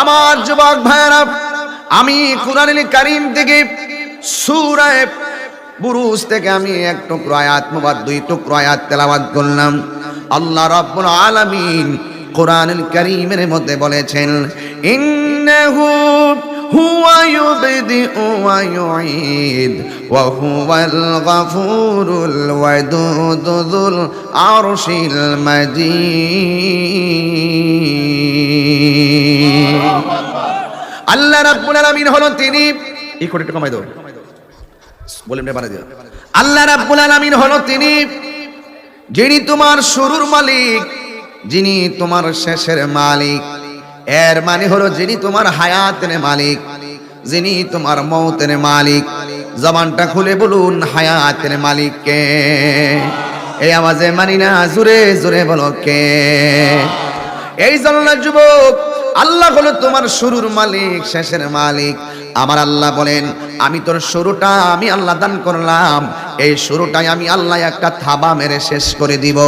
আমার যুবক ভাইরা আমি কুরআনুল কারীম থেকে সূরা বুরুজ থেকে আমি এক টুকরো আয়াত মুবাদ, দুই টুকরো আয়াত তেলাওয়াত করলাম। আল্লাহ রাব্বুল আলামিন কোরআনুল কারীমের মধ্যে বলেছেন, ইন্নাহু ওয়া ইউঈদ, ওয়া হুয়াল গফুরুল ওয়াদুদ যুল আরশিল মাজিদ। আল্লাহ রাব্বুল আলামিন হলো তিনি, এই কোটিটা কমাই দাও। বলেন বাড়া দিও। আল্লাহ রাব্বুল আলামিন হলো তিনি, যিনি তোমার শুরুর মালিক, যিনি তোমার শেষের মালিক। এর মানে হলো যিনি তোমার হায়াতের মালিক, যিনি তোমার মৌতের মালিক। জবানটা খুলে বলুন, হায়াতের মালিক কে? এই আওয়াজে মানি না, জোরে জোরে বলো কে? এই জন্য যুবক আল্লাহ হলো তোমার শুরুর মালিক, শেষের মালিক। আমার আল্লাহ বলেন, আমি তোর শুরুটা আমি আল্লাহ দান করলাম। এই শুরুটাই আমি আল্লাহ একটা থাবা মেরে শেষ করে দিব।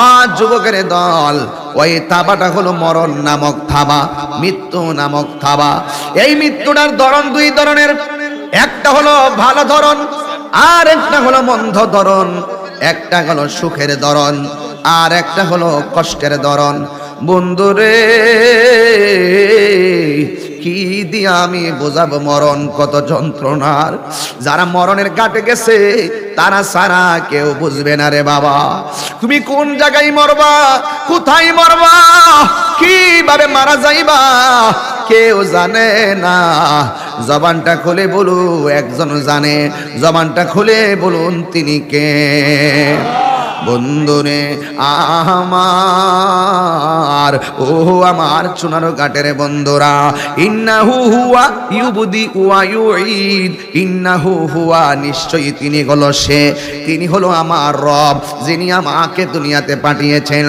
ও যুবকের দল, ওই থাবাটা হলো মরণ নামক থাবা, মৃত্যু নামক থাবা। এই মৃত্যুটার ধরন দুই ধরনের। একটা হলো ভালো ধরন, আর একটা হলো মন্ধ ধরন। একটা হলো সুখের ধরন, আর একটা হলো কষ্টের ধরন। বন্ধুরে কি দিয়ে আমি বোঝাবো মরণ কত যন্ত্রণার? যারা মরণের কাটে গেছে, তারা সারা কেউ বুঝবে না রে বাবা। তুমি কোন জায়গায় মরবা? কোথায় মরবা? কীভাবে মারা যাইবা? কেউ জানে না। জবানটা খুলে বলু, একজন জানে। জবানটা খুলে বলুন তিনি কে? বন্ধুরে, আমার, ও আমার চুনারো কাটের বন্ধুরা, ইন্নাহু হুয়া ইউবুদি ওয়া ইউঈদ, ইন্নাহু হুয়া নিশ্চয়ই তিনি হলো সে, তিনি হলো আমার রব, যিনি আমাকে দুনিয়াতে পাঠিয়েছেন।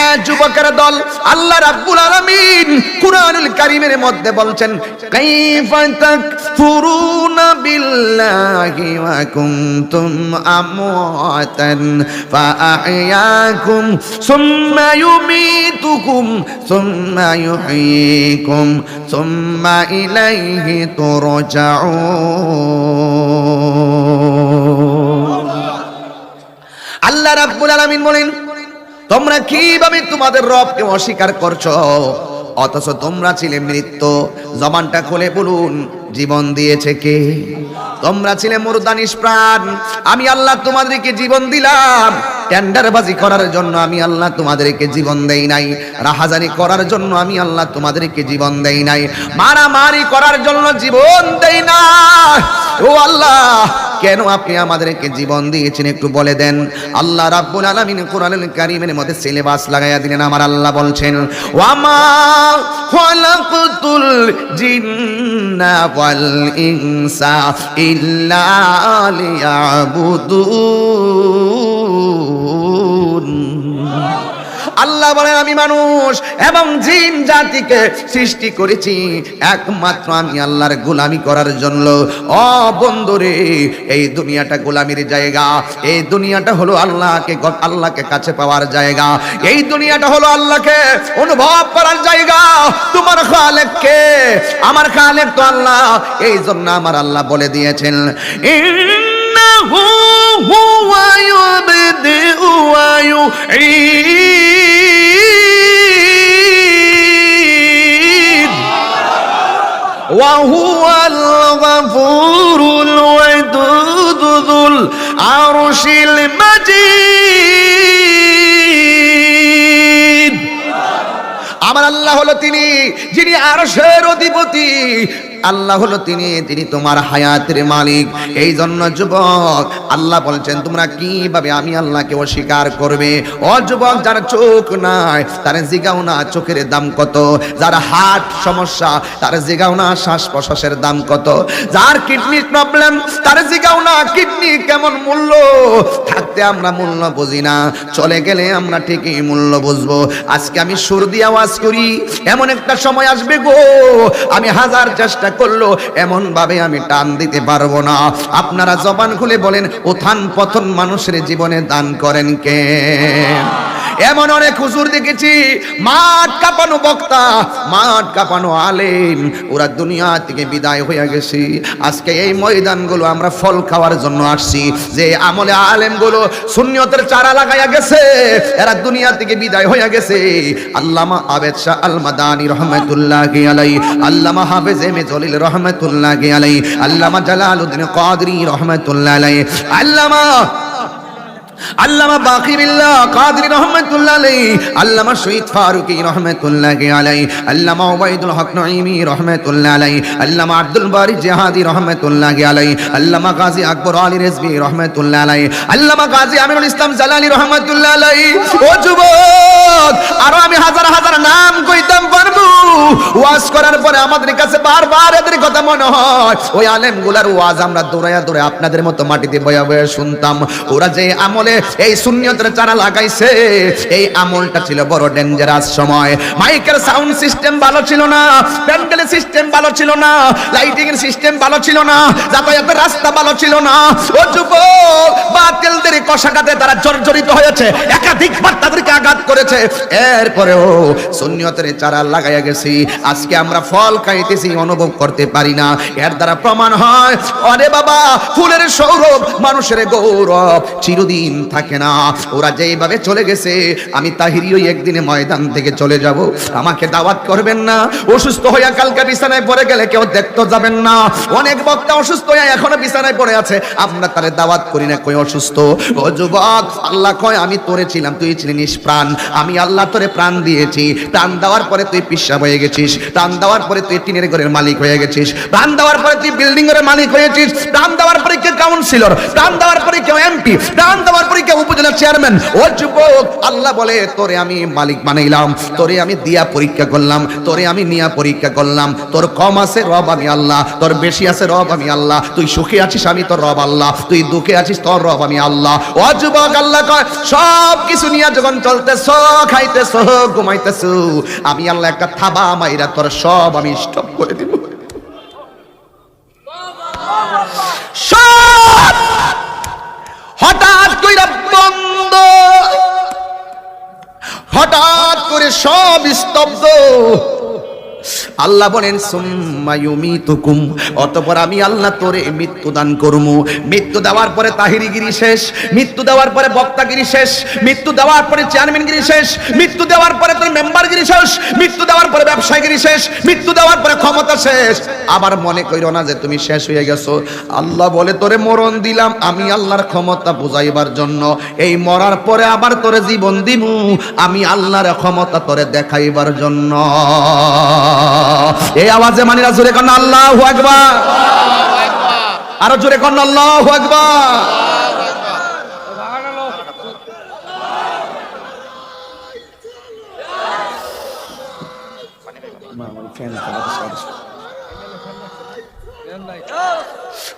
এ যুবকের দল, আল্লাহ রাব্বুল আলামিন কুরআনুল কারীমের মধ্যে বলছেন, কাইফা তাকফুরুনা বিল্লাহি ওয়া কুনতুম আমওয়াতান আহয়াকুম সুম্মা ইউমীতুকুম সুম্মা ইউহয়ীকুম সুম্মা ইলাইহি তুরজাউন আল্লাহ রাব্বুল আলামিন বলেন, তোমরা কীভাবে তোমাদের রবকে অস্বীকার করছ? অথচ তোমরা ছিলে মৃত্যু জবানটা খুলে বলুন, জীবন দিয়েছে কে? তোমরা ছিলে মুরদানিস প্রাণ। আমি আল্লাহ তোমাদেরকে জীবন দিলাম। টেন্ডারবাজি করার জন্য আমি আল্লাহ তোমাদেরকে জীবন দেই নাই। রাহাজানি করার জন্য আমি আল্লাহ তোমাদেরকে জীবন দেই নাই। মারামারি করার জন্য জীবন দেই না ও আল্লাহ কেন আপনি আমাদেরকে জীবন দিয়েছেন একটু বলে দেন? আল্লাহ রাব্বুল আলামিন কোরআনুল কারীমের মধ্যে সিলেবাস লাগাইয়া দিলেন, আমার আল্লাহ বলছেন, ওয়ামা খালাকতুল জিন্না ওয়াল ইনসা ইল্লা লিয়াবুদুন। আল্লাহ বলেন, আমি মানুষ এবং জিন জাতিকে সৃষ্টি করেছি। একমাত্র আমি আল্লাহর গোলামি করার জন্য। অ বন্ধুরে, এই দুনিয়াটা গোলামির জায়গা। এই দুনিয়াটা হলো আল্লাহকে আল্লাহকে কাছে পাওয়ার জায়গা। এই দুনিয়াটা হলো আল্লাহকে অনুভব করার জায়গা। তোমার খালেককে, আমার খালেক তো আল্লাহ। এই জন্য আমার আল্লাহ বলে দিয়েছেন ইন্নাহু হুয়া ইউবদিউ ওয়া يعيد وهو الغفور الودود ذو العرش المجيد আমার আল্লাহ হলো তিনি যিনি আরশের অধিপতি আল্লাহ হলো তিনি তিনি তোমার হায়াতের মালিক। এই জন্য যুবক, আল্লাহ বলছেন, তোমরা কীভাবে আমি আল্লাহকে অস্বীকার করবে? ও যুবক, যার চোখ নাই, তার জিগাও না চোখের দাম কত? যার হার্ট সমস্যা, তার জিগাও না শ্বাস প্রশ্বাসের দাম কত? যার কিডনি প্রবলেম, তার জিগাও না কিডনি কেমন মূল্য? থাকতে আমরা মূল্য বুঝি না, চলে গেলে আমরা ঠিকই মূল্য বুঝব। আজকে আমি সুর দিয়ে আওয়াজ করি, এমন একটা সময় আসবে গো, আমি হাজার চেষ্টা করল এমন ভাবে আমি টান দিতে পারব না। আপনারা জবান খুলে বলেন, উত্থান পতন মানুষের জীবনে দান করেন কে? এমন অনেক হুজুর দেখেছি, মাঠ কাঁপানো বক্তা, মাঠ কাঁপানো আলেম। ওরা দুনিয়া থেকে বিদায় হয়ে গেছে। আজকে এই ময়দানগুলো আমরা ফল খাওয়ার জন্য আসছি। যে আমলে আলেমগুলো সুন্নিয়তের চারা লাগাইয়া গেছে, এরা দুনিয়া থেকে বিদায় হয়ে গেছে। আল্লামা আবেদ শাহ আল মাদানী রহমতুল্লাহ আলাই, আল্লামা হাফেজ এম জলিল রহমতুল্লাহ আলাই, আল্লামা জালালউদ্দিন কাদরি রহমতুল্লাহ আলাই, আল্লামা আল্লামা বাকিবিল্লাহ কাদরি রহমাতুল্লাহ আলাইহি, আল্লামা শহীদ ফারুকী রহমাতুল্লাহ আলাইহি, আল্লামা ওবাইদুল হক নঈমি রহমাতুল্লাহ আলাইহি, আল্লামা আব্দুল বারি জিহাদি রহমাতুল্লাহ আলাইহি, আল্লামা গাজী আকবর আলী রেজভী রহমাতুল্লাহ আলাইহি, আল্লামা গাজী আমিরুল ইসলাম জালালি রহমাতুল্লাহ আলাইহি। ও যুবক, আরও আমি হাজার হাজার নাম কইতাম পারব। ওয়াজ করার পরে আমাদের কাছে বারবার এদের কথা মনে হয়। ওই আলেমগুলার ওয়াজ আমরা দৌড়াইয়া দৌড়ে আপনাদের মতো মাটিতে বয়া বয়া শুনতাম। ওরা যে আমলে এই শূন্যতের চারা লাগাইছে। এই আমলটা ছিল বড় ডেঞ্জারাস সময়। মাইকের সাউন্ড সিস্টেম ভালো ছিল না প্যান্ডেলের সিস্টেম ভালো ছিল না লাইটিং এর সিস্টেম ভালো ছিল না, যাতায়াতের রাস্তা ভালো ছিল না। ও যুবক, বাতিলদের কষাঘাতে তারা জর্জরিত হয়েছে একাধিকবার তাদেরকে আঘাত করেছে। এরপরেও শূন্যতের চারা লাগাইয়া গেছি। আজকে আমরা ফল খাইতেছি, অনুভব করতে পারি না। এর দ্বারা প্রমাণ হয়, অরে বাবা, ফুলের সৌরভ, মানুষের গৌরব, চিরদিন থাকে না। ওরা যেইভাবে চলে গেছে, আমি তাহিরিও একদিনে ময়দান থেকে চলে যাব। আমাকে দাওয়াত করবেন না। অসুস্থ হইয়া কালকে বিছানায় পড়ে গেলে কেউ দেখতে যাবেন না। অনেক বক্তা অসুস্থ হইয়া এখনও বিছানায় পড়ে আছে। আমরা তারে দাওয়াত করি না, কই অসুস্থ? ও যুবক, আল্লাহ কয়, আমি তোরে ছিলাম, তুই ছিলি নিষ্প্রাণ আমি আল্লাহ তোরে প্রাণ দিয়েছি। প্রাণ দেওয়ার পরে তুই পিসাব হয়ে গেছিস। প্রাণ দেওয়ার পরে তুই টিনের ঘরের মালিক হয়ে গেছিস। প্রাণ দেওয়ার পরে তুই বিল্ডিং এর মালিক হয়েছিস। প্রাণ দেওয়ার পরে কেউ কাউন্সিলর প্রাণ দেওয়ার পরে কেউ এমপি প্রাণ দেওয়ার পরে কেউ উপজেলা চেয়ারম্যান। ও যুবক, আল্লাহ বলে, তোরে আমি মালিক বানাইলাম, তোরে আমি দিয়া পরীক্ষা করলাম, তোরে আমি নিয়া পরীক্ষা করলাম, তোর কম আছে রব আমি আল্লাহ, তোর বেশি আছে রব আমি আল্লাহ, তুই সুখে আছিস আমি তোর রব আল্লাহ, তুই দুঃখে আছিস তোর রব আমি আল্লাহ। ও যুবক, আল্লাহ কয় সব কিছু নিয়ে যখন চলতেছ, খাইতেছ, ঘুমাইতেছ, আমি আল্লাহ একটা থাবা মাইরা তোর সব আমি স্টপ করে দিব। হঠাৎ করে সব স্তব্ধ আল্লাহ বলেন অতঃপর আমি আল্লাহ তোরে মৃত্যু দান করমু। মৃত্যু দেওয়ার পরে তাহিরিগিরি শেষ, মৃত্যু দেওয়ার পরে বক্তাগিরি শেষ, মৃত্যু দেওয়ার পরে চেয়ারম্যানগিরি শেষ, মৃত্যু দেওয়ার পরে তোর মেম্বারগিরি শেষ, মৃত্যু দেওয়ার পরে ব্যবসায়গিরি শেষ, মৃত্যু দেওয়ার পরে ক্ষমতা শেষ। আবার মনে কইরো না যে তুমি শেষ হয়ে গেছো। আল্লাহ বলে, তোরে মরণ দিলাম আমি আল্লাহর ক্ষমতা বুঝাইবার জন্য। এই মরার পরে আবার তোরে জীবন দিমু আমি আল্লাহর ক্ষমতা তোরে দেখাইবার জন্য। এই আওয়াজে মানিরা জোরে কন আল্লাহ আকবার। আরও জোরে কন আল্লাহ আকবার।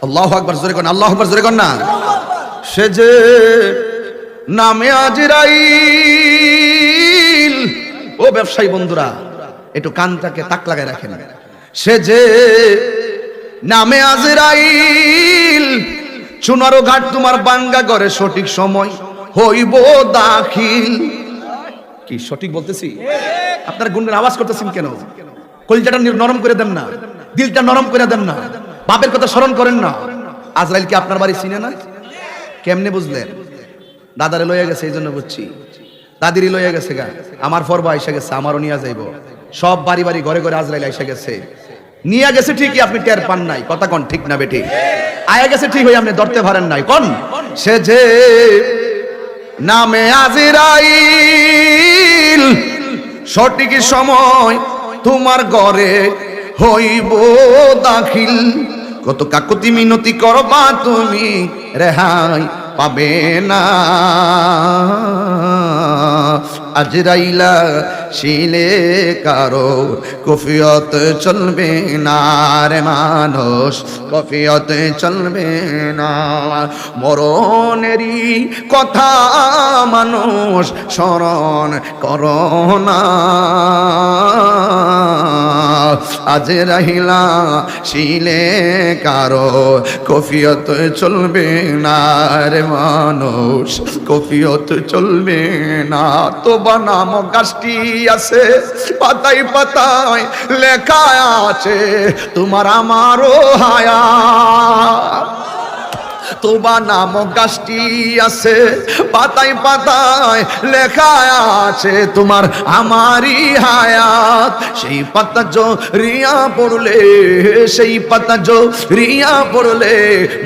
আল্লাহ আকবার, জোরে কন, আল্লাহ আকবার, জোরে কন না। সে যে নামে আজরাইল, ও ব্যবসায়ী বন্ধুরা একটু কানটাকে তাক লাগায় রাখেন। সে যে নামে আজরাইল, চুনারো ঘাট তোমার বাঙ্গা করে সঠিক সময় হইব দাখিল। কি সঠিক বলতেছি? আপনার গুণের আওয়াজ করতেছেন কেন? কলিজাটা নরম করে দেন না। দিলটা নরম করে দেন না। বাপের কথা স্মরণ করেন না। আজরাইল কি আপনার বাড়ি চিনে না কেমনে বুঝলেন? দাদারে লইয়া গেছে এই জন্য বুঝছি। দাদিরই লইয়া গেছে গা। আমার পর্ব আইসা গেছে, আমারও নিয়ে যাইব। সব বাড়ি বাড়ি ঘরে ঘরে আজরাইল আইসা গেছে। নিয়ে গেছে ঠিকই, আপনি টের পান নাই। কথা কন, ঠিক না বেটি? আয়া গেছে ঠিক হয়ে আপনি ধরতে পারেন নাই। কোন? সে যে নামে আজিরাইল, সঠিক সময় তোমার ঘরে হইব দাখিল। কত কাকুতি মিনতি করবা তুমি, রেহাই পাবে না। আজরাইলা শিলে কারও কফিয়ত চলবে না রে মানুষ, কফিয়ত চলবে না। মরণেরই কথা মানুষ স্মরণ করোনা আজ রাহিলা শিলে কারও কফিয়ত চলবে না রে মানুষ, কফিয়ত চলবে না। তো বানাম গাছটি আছে পাতায় পাতায় লেখা আছে তোমার আমারও হায়া। তোবা নামক গাছটি আছে, পাতায় পাতায় লেখা আছে তোমার আমারই হায়াত। সেই পাতা জো রিয়া পড়লে, সেই পাতা জো রিয়া পড়লে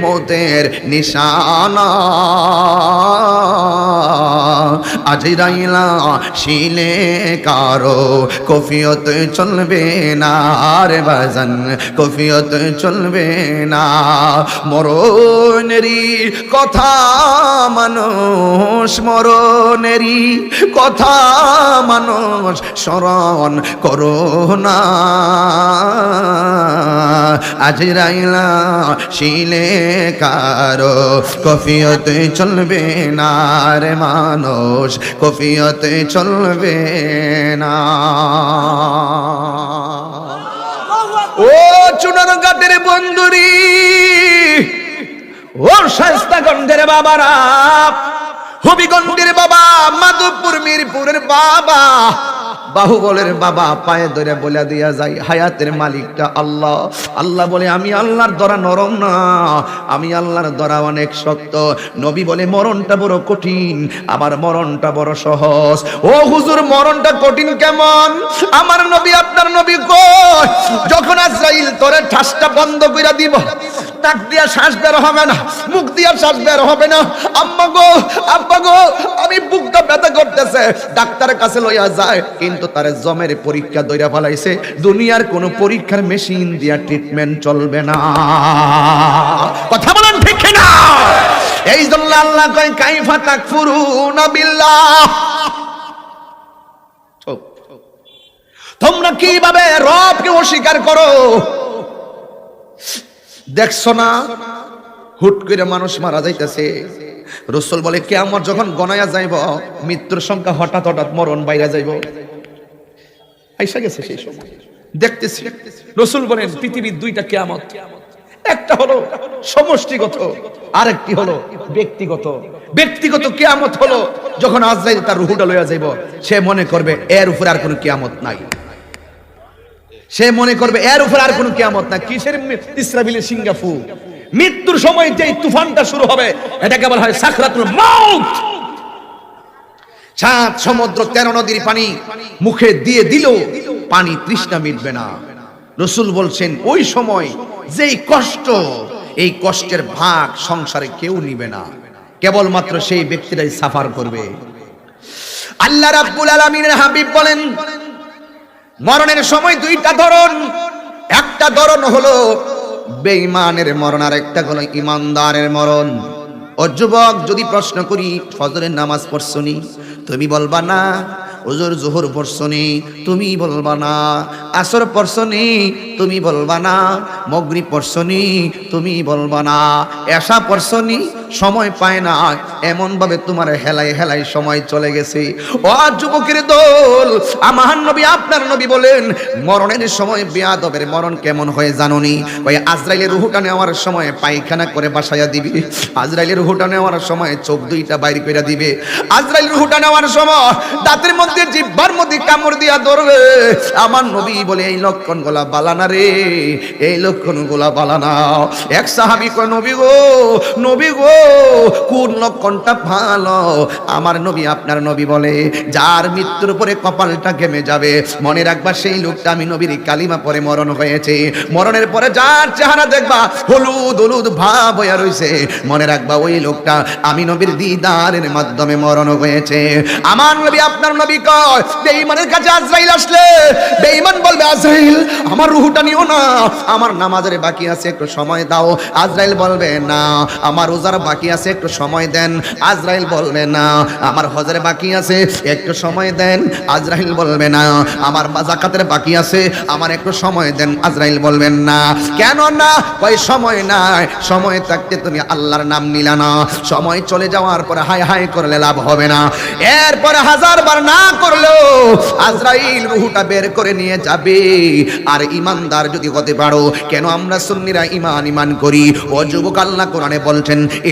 মতের নিশানা। আজি রাইলা শিলে কারও কফিয়ত চলবে না রে বাজান কফিয়ত চলবে না। মরণেরই কথা, মানুষ মরণেরই কথা, মানুষ স্মরণ করো না। আজ রাইলা শিলে কারও কফিয়ত চলবে না রে মানুষ, কফিয়তে চলবে না। ও চুনার গাতের বন্ধুরি ও শাস্তাগঞ্জের বাবারা হবিগঞ্জের বাবা মাধবপুর মিরপুরের বাবা। বাহুবলের বাবা পায়ে ধরে বলে দিয়া যায়, হায়াতের মালিকটা আল্লাহ। আল্লাহ বলে, আমি আল্লাহর দরা নরম না। আমি আল্লাহর দরা অনেক শক্ত। নবী বলে, মরণটা বড় কঠিন। আমার মরণটা বড় সহজ। ও হুজুর, মরণটা কঠিন কেমন? আমার নবী, আপনার নবী কই? যখন আজরাইল তোরে ঠাসটা বন্ধ কইরা দিব নাক দিয়া শ্বাস বের হবে না, মুখ দিয়া শ্বাস বের হবে না। আম্মা গো, আব্বা গো, আমি বুকটা ব্যথা করতেছে। ডাক্তারের কাছে লইয়া যায়, কিন্তু তার জমের পরীক্ষা দইরা ফেলাইছে, দুনিয়ার কোনো পরীক্ষার মেশিন দিয়া ট্রিটমেন্ট চলবে না। কথা বলেন ঠিক না এই জন্য আল্লাহ কয়, কাইফা তাকফুরুনা বিল্লাহ। তোমরা কীভাবে রবকে অস্বীকার করো? দেখছ না? হুট করে মানুষ মারা যাইতেছে। রসুল বলে কে আমার যখন গনায়া যাইব, মৃত্যুর সংখ্যা হঠাৎ হঠাৎ মরণ বাইরে যাইব। আইসা গেছে সেই সময়। দেখতেছি, রসুল বলেন, পৃথিবীর দুইটা কেয়ামত। একটা হলো সমষ্টিগত, আরেকটি হলো ব্যক্তিগত। ব্যক্তিগত কেয়ামত হলো যখন আজরাইল তার রুহুটা লইয়া যাইব, সে মনে করবে, এর উপরে আর কোনো কেয়ামত নাই। সে মনে করবে, এর উপর আর কোনো কেয়ামত না কিসের ইসরাবিলের সিঙ্গাপুর মৃত্যুর সময় যে তুফানটা শুরু হবে, এটাকে বলা হয় সাকরাতুল মাউত। সাত সমুদ্র, তেরো নদীর পানি মুখে দিয়ে দিল পানি তৃষ্ণা মিটবে না। রসুল বলছেন, ওই সময় যেই কষ্ট, এই কষ্টের ভাগ সংসারে কেউ নিবে না। কেবলমাত্র সেই ব্যক্তিরাই সাফার করবে। আল্লাহ রাব্বুল আলামিনের হাবিব বলেন, মরণের সময় দুইটা ধরন। একটা ধরন হলো বেঈমানের মরণ, আর একটা হলো ইমানদারের মরণ। ও যুবক, যদি প্রশ্ন করি, ফজরের নামাজ পড়ছনি তুমি বলবা না, ওজোর জোহর পড়ছনি তুমি বলবা না, আসর পড়ছনি তুমি বলবা না মগরি পড়ছনি তুমি বলবা না এসা পড়ছনি সময় পায় না। এমন ভাবে তোমার হেলাই হেলাই সময় চলে গেছে। ও যুবকের দল, আমার নবী, আপনার নবী বলেন, মরণের সময় বেয়াদবের মরণ কেমন হয়ে জানুনি? ওই আজরাইলের রুহুটা নেওয়ার সময় পায়খানা করে বাসায়া দিবি। আজরাইলের রুহুটা নেওয়ার সময় চোখ দুইটা বাইর করে দিবে। আজরাইল রুহুটা নেওয়ার সময় দাঁতের মধ্যে জিব্বার মধ্যে কামড় দিয়া ধরবে। আমার নবী বলে, এই লক্ষণ গোলা বালানা রে, এই লক্ষণ গোলা বালানা এক সাহাবি কয়, নবী গো নবী গো কোন লক্ষণটা ভালো। আমার নবী আপনার নবী বলে, যার মৃত্যুর পরে কপালটা ঘেমে যাবে। মনে রাখবা, সেই লোকটা আমি নবীর কালিমা পরে মরণ হয়েছে। মরণের পরে যার চেহারা দেখবা, হলুদ হলুদ ভাব হয়ে রয়েছে মনে রাখবা, ওই লোকটা আমি নবীর দিদারের মাধ্যমে মরণ হয়েছে। আমার নবী আপনার নবী কয়, বেঈমানের কাছে আজরাইল আসলে। বেঈমান বলবে, আজরাইল, আমার রুহুটা নিও না। আমার নামাজের বাকি আছে, একটু সময় দাও। আজরাইল বলবে, না, আমার রোজার বাকি আছে, একটু সময় দেন। আজরাইল বলবে না, আমার হজের বাকি আছে, একটু সময় দেন। আজরাইল বলবে না, আমার জাকাতের বাকি আছে, আমার একটু সময় দেন। আজরাইল বলবেন না। কেন না? কই সময় নাই। সময় থাকতে তুমি আল্লাহর নাম নিলা না। সময় চলে যাওয়ার পরে হাই হাই করলে লাভ হবে না। এরপরে হাজার বার না করলেও আজরাইল রুহুটা বের করে নিয়ে যাবে। আর ইমানদার যদি হতে পারো, কেন আমরা সুন্নিরা ইমান ইমান করি? ও যুবক আল্লাহ কোরআনে বলছেন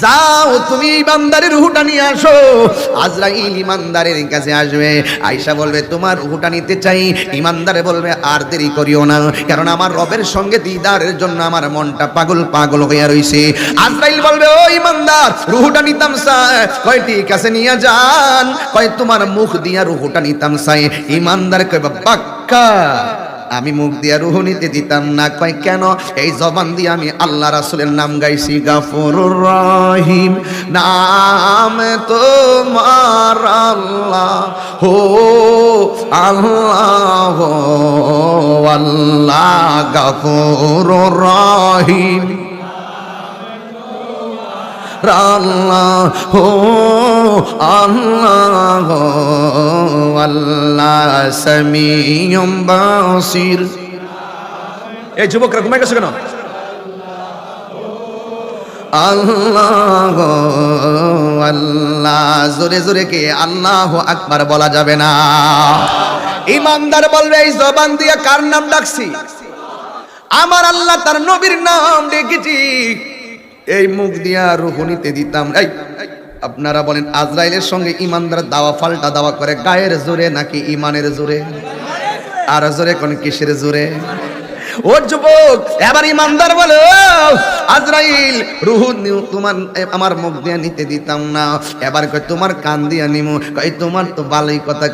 যাও, তুমি ইমানদারের রুহুটা নিয়ে আসো। আজরাইল ইমানদারের কাছে আসবে। আয়সা বলবে, তোমার রুহুটা নিতে চাই। ইমানদারে বলবে, আর দেরি করিও না, কারণ আমার রবের সঙ্গে দিদারের জন্য আমার মনটা পাগল পাগল হইয়া রইছে। আজরাইল বলবে, ও ইমানদার রুহুটা নিতাম চাই। কয়, ঠিক আছে, নিয়ে যান। কয়, তোমার মুখ দিয়া রুহুটা নিতাম চাই। ইমানদার কয় বাক্কা। আমি মুখ দিয়া রুহ নিতে দিতাম না। কয়, কেন? এই জবান দিয়ে আমি আল্লাহ রাসুলের নাম গাইছি গাফর রহিম। নাম তোমার আল্লাহ, হো আল্লাহ আল্লাহ গাফর রহিম। আল্লাহ হো আল্লাহ আল্লাহ সামিয়ম বাসির। এই যুবকরা ঘুমাই গেছে কেন? আল্লাহ আল্লাহ, জোরে জোরে কে আল্লাহ আকবার বলা যাবে না। ইমানদার বলবে, এই জবান দিয়ে কার নাম ডাকছি? আমার আল্লাহ তার নবীর নাম ডেকেছি। এই মুখ দিয়া রুহুনিতে দিতাম। এই, আপনারা বলেন, আজরাইলের সঙ্গে ইমানদার দাওয়া, ফাল্টা দাওয়া করে, গায়ের জোরে নাকি ইমানের জোরে? আর জোরে কোন কিসের জোরে? ও যুবক এবার ইমানদার বলে "ও, আজরাইল রুহু তোমার আমার মুখ দিয়ে নিতে দিতাম না। এবার কই তোমার কান নিমু কই তোমার তো ভালোই কথা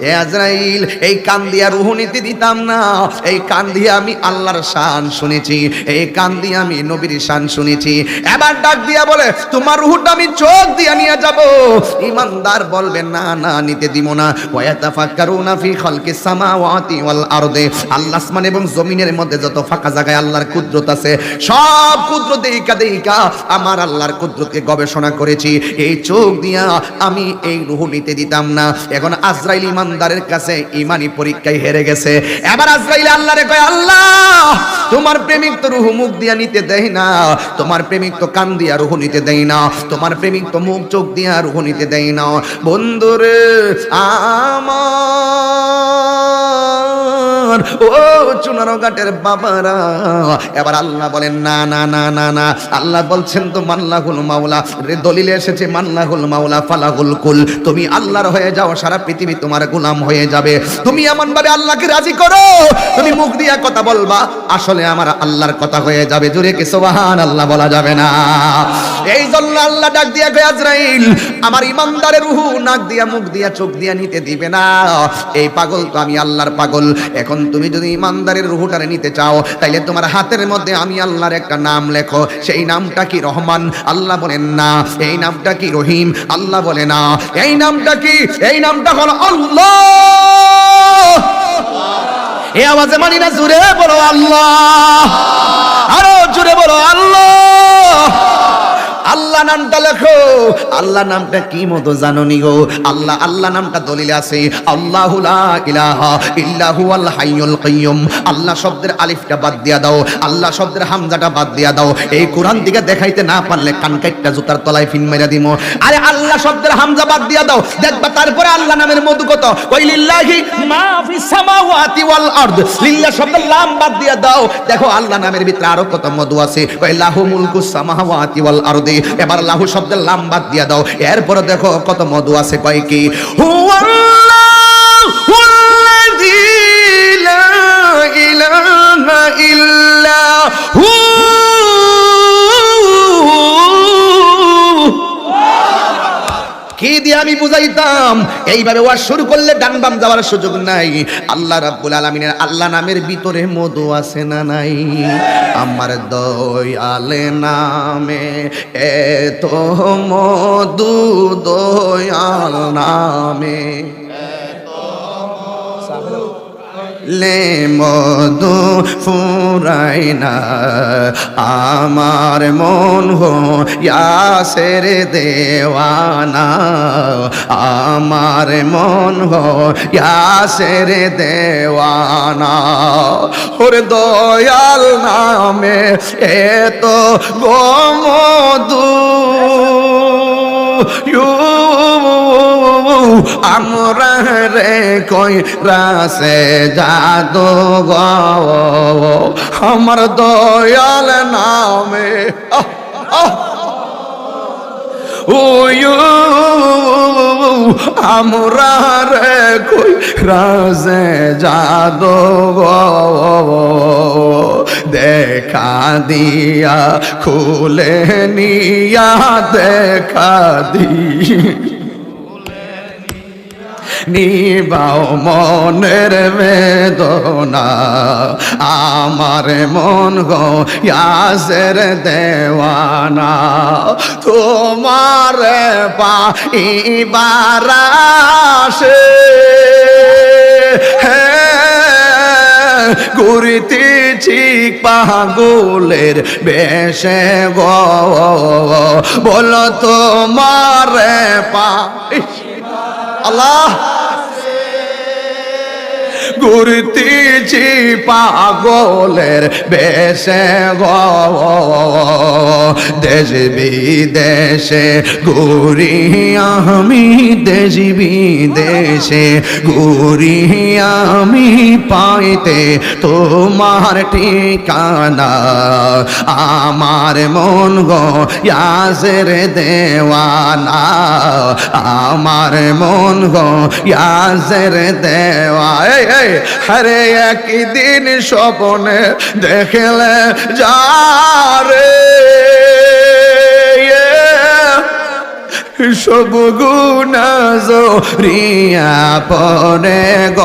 এ আজরাইল এই কান দিয়া রুহু নিতে দিতাম না। এই কান দিয়ে আমি আল্লাহর শান শুনেছি। এই কান দিয়ে আমি নবীর শান শুনেছি। এবার ডাক দিয়া বলে তোমার রুহুটা আমি চোখ দিয়া নিয়ে যাব। ইমানদার বলবে না না নিতে দিব না। ওয়াতাফাক্কারুনা ফি খালকিস সামাওয়াতি ওয়াল আরদে। আল্লাহ আসমান এবং জমিনের মধ্যে যত ফাঁকা জায়গায় আল্লাহর কুদরত আছে, সব কুদরত দেইকা দেইকা আমার আল্লাহর কুদরতকে গবেষণা করেছি। এই চোখ দিয়া আমি এই রুহ নিতে দিতাম না। এখন আজরাইল ইমানদারের কাছে ইমানি পরীক্ষায় হেরে গেছে। এবার আজরাইল আল্লাহরে কয়, আল্লাহ, তোমার প্রেমিক তো রুহ মুখ দিয়া নিতে দেয় না। তোমার প্রেমিক তো কান দিয়া রুহু নিতে দেয় না। তোমার প্রেমিক তো মুখ চোখ দিয়া রুহ নিতে দেয় না। বন্ধুরে, আমার ও চুনারো ঘাটের বাবারা। এবার আল্লাহ বলেন, না না না না না। আল্লাহ বলছেন তো, মাল্লাহুল মাওলা, রে দলিলে এসেছে, মাল্লাহুল মাওলা, ফালাহুল কুল। তুমি আল্লাহর হয়ে যাও, সারা পৃথিবী তোমার গোলাম হয়ে যাবে। তুমি এমন ভাবে আল্লাহকে রাজি করো, তুমি মুখ দিয়া কথা বলবা, আসলে আমার আল্লাহর কথা হয়ে যাবে। জুড়ে কি সুবহান আল্লাহ বলা যাবে না। এই জন্য আল্লাহ ডাক দিয়া কয়, আজরাইল, আমার ইমানদারের রুহু, নাক দিয়া, মুখ দিয়া, চোখ দিয়া নিতে দিবে না। এই পাগল তো আমি আল্লাহর পাগল। এখন তুমি যদি ইমানদারের রুহুটারে নিতে চাও, তাইলে তোমার হাতের মধ্যে আমি আল্লাহর একটা নাম লেখো। সেই নামটা কি রহমান? আল্লাহ বলেন না। এই নামটা কি রহিম? আল্লাহ বলে না। এই নামটা কি? এই নামটা হলো আল্লাহ। এ আওয়াজে মানি না, জুড়ে বলো আল্লাহ। আরও জুড়ে বলো আল্লাহ। আল্লাহ নামটা লেখো। আল্লাহ নামটা কি মতো জানো নি গো? আল্লাহ আল্লাহ নামটা দলিলে আছে। আল্লাহু শব্দের আলিফটা বাদ দিয়া দাও। আল্লাহ শব্দের হামজাটা বাদ দিয়া দাও। এই কোরআন দিকে দেখাইতে না পারলে কান কাইটটা জুতার তলায় ফিন মেরা দিমো। আরে আল্লাহ শব্দের হামজা বাদ দিয়া দাও। দেখবা তারপরে আল্লাহ নামের মধু কত? দেখো আল্লাহ নামের ভিতরে আরও কত মধু আছে। এবার লাহু শব্দের লাম বাদ দিয়ে দাও। এরপরে দেখো কত মধু আছে, কয় কি? ইল্লা হু আমি বুঝাইতাম। এইভাবে ওয়াজ শুরু করলে ডান বাম যাওয়ার সুযোগ নাই। আল্লাহ রাব্বুল আলামিনের আল্লাহ নামের ভিতরে মধু আছে না নাই? আমার দয়ালে নামে এত মধু দয়াল নামে। লে মধু ফুরাই না। আমার মন হো ইয়াসের দেওয়ানা। আমার মন হো ইয়াসের দেওয়ানা। ওরে দয়াল নামে এত গোমধু আমরা রে কই রাসে জাদু গো আমার দয়াল নামে আহ, আহ। আমরা রে কই রাজে গো দেখা দিয়া খুলে নিয়া দেখা দিয়া। নিবাও মনের বেদনা। আমার মন গো ইয়াসের দেওয়ানা। তোমার পাইবার আসে। ঘুরিতেছি পাগলের বেশে গো। বলো তোমার পা আল্লাহ ঘুরতেছি পাগলের বেশে গো। দেশ ঘুরি আমি, দেশ বিদেশে ঘুরি আমি পাইতে তোমার ঠিকানা। আমার মন গো ইয়াসের দেওয়ানা। আমার মন গো ইয়াসের দেওয়া। আরে একদিন স্বপনে দেখলে যারে সব গুণা গ।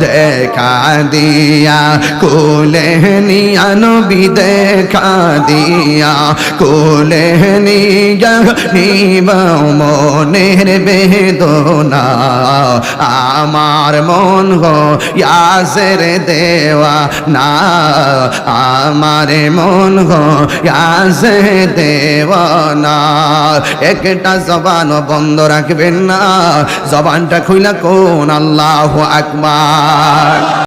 দেখা দিয়া কোলে নিয়া দেখা দিয়া কোলে নিয়া নিব মনের বেদনা। আমার মন গো দেওয়া না। আমার মন গো দেওয়া না। একটা জবান বন্ধ রাখবেন না। জবানটা খুইলা কোন আল্লাহ আকবার।